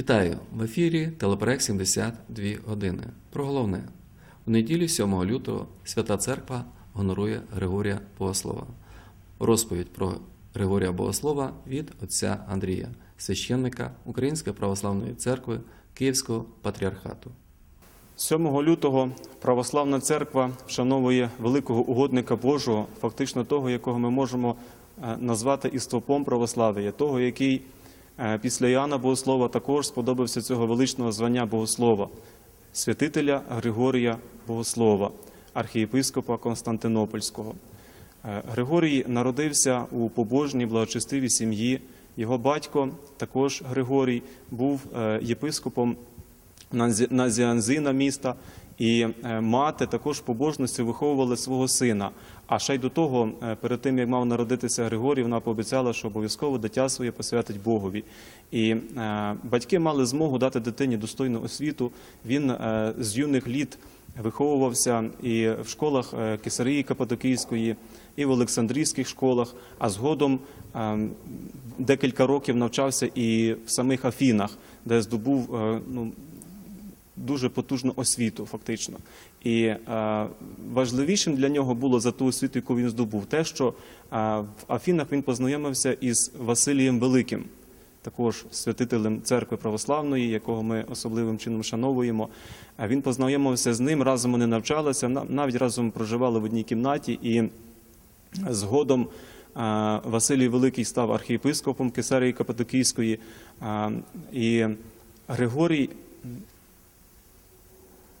Вітаю в ефірі Телепроект 72 години. Про головне. У неділю 7 лютого Свята Церква гонорує Григорія Богослова. Розповідь про Григорія Богослова від отця Андрія, священника Української православної церкви Київського патріархату. 7 лютого православна церква вшановує великого угодника Божого, фактично того, якого ми можемо е, назвати і стовпом православ'я, того, який після Іоанна Богослова також сподобався цього величного звання Богослова, святителя Григорія Богослова, архієпископа Константинопольського. Е, Григорій народився у побожній благочестивій сім'ї. Його батько, також Григорій, був е, єпископом Назіанзина міста, і е, мати також побожності виховували свого сина. А ще й до того, е, перед тим як мав народитися Григорій, вона пообіцяла, що обов'язково дитя своє посвятить Богові. І е, батьки мали змогу дати дитині достойну освіту. Він з юних літ виховувався і в школах Кесарії Каппадокійської, і в Олександрійських школах, а згодом декілька років навчався і в самих Афінах, де здобув ну, дуже потужну освіту, фактично. І е, важливішим для нього було за ту освіту, яку він здобув, те, що е, в Афінах він познайомився із Василієм Великим, також святителем церкви православної, якого ми особливим чином шановуємо. Е, Він познайомився з ним, разом вони навчалися, на- навіть разом проживали в одній кімнаті. І згодом Василій Великий став архієпископом Кесарії Каппадокійської, е, і Григорій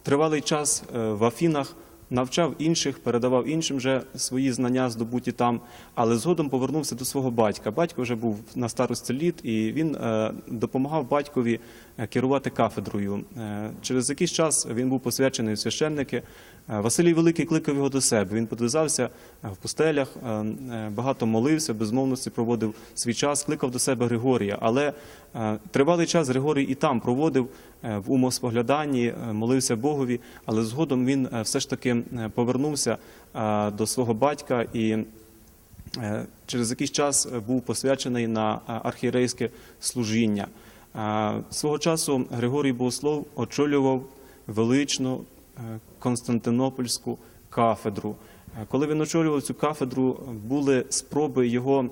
тривалий час е, в Афінах навчав інших, передавав іншим вже свої знання, здобуті там, але згодом повернувся до свого батька. Батько вже був на старості літ, і він е, допомагав батькові керувати кафедрою. Е, Через якийсь час він був посвячений священники. Е, Василій Великий кликав його до себе. Він подвизався е, в пустелях, е, е, багато молився, безмовності проводив свій час, кликав до себе Григорія. Але е, тривалий час Григорій і там проводив е, в умоспогляданні, е, молився Богові, але згодом він е, все ж таки е, повернувся е, до свого батька і е, через якийсь час е, був посвячений на е, архієрейське служіння. Свого часу Григорій Богослов очолював величну е, Константинопольську кафедру. Е, Коли він очолював цю кафедру, були спроби його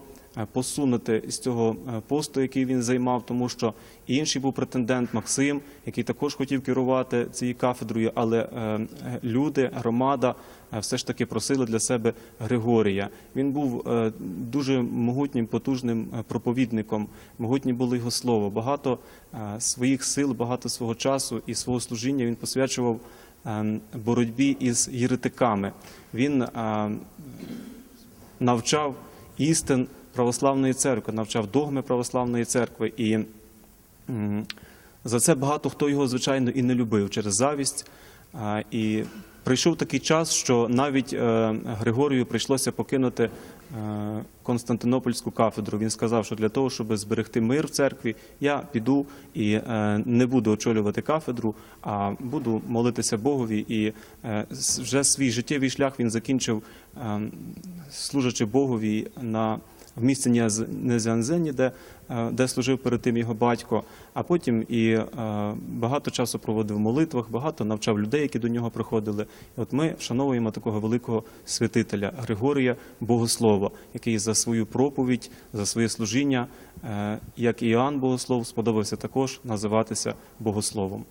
посунути з цього е, посту, який він займав, тому що інший був претендент Максим, який також хотів керувати цією кафедрою, але е, е, люди, громада е, все ж таки просили для себе Григорія. Він був е, дуже могутнім, потужним е, проповідником. Могутнє було його слово. Багато е, своїх сил, багато свого часу і свого служіння він посвячував е, боротьбі із єретиками. Він е, навчав істин православної церкви, навчав догми православної церкви. І за це багато хто його, звичайно, і не любив через завість. І прийшов такий час, що навіть е, Григорію прийшлося покинути е, Константинопольську кафедру. Він сказав, що для того, щоб зберегти мир в церкві, я піду і е, не буду очолювати кафедру, а буду молитися Богові. І вже свій життєвий шлях він закінчив, е, служачи Богові на в місті Незіанзені, де, е, де служив перед тим його батько, а потім і е, багато часу проводив в молитвах, багато навчав людей, які до нього приходили. І от ми вшановуємо такого великого святителя Григорія Богослова, який за свою проповідь, за своє служіння, е, як і Іоанн Богослов, сподобався також називатися Богословом.